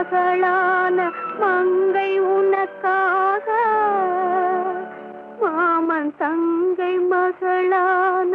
மகளான மங்கை உனக்காக. மாமன் தங்கை மகளான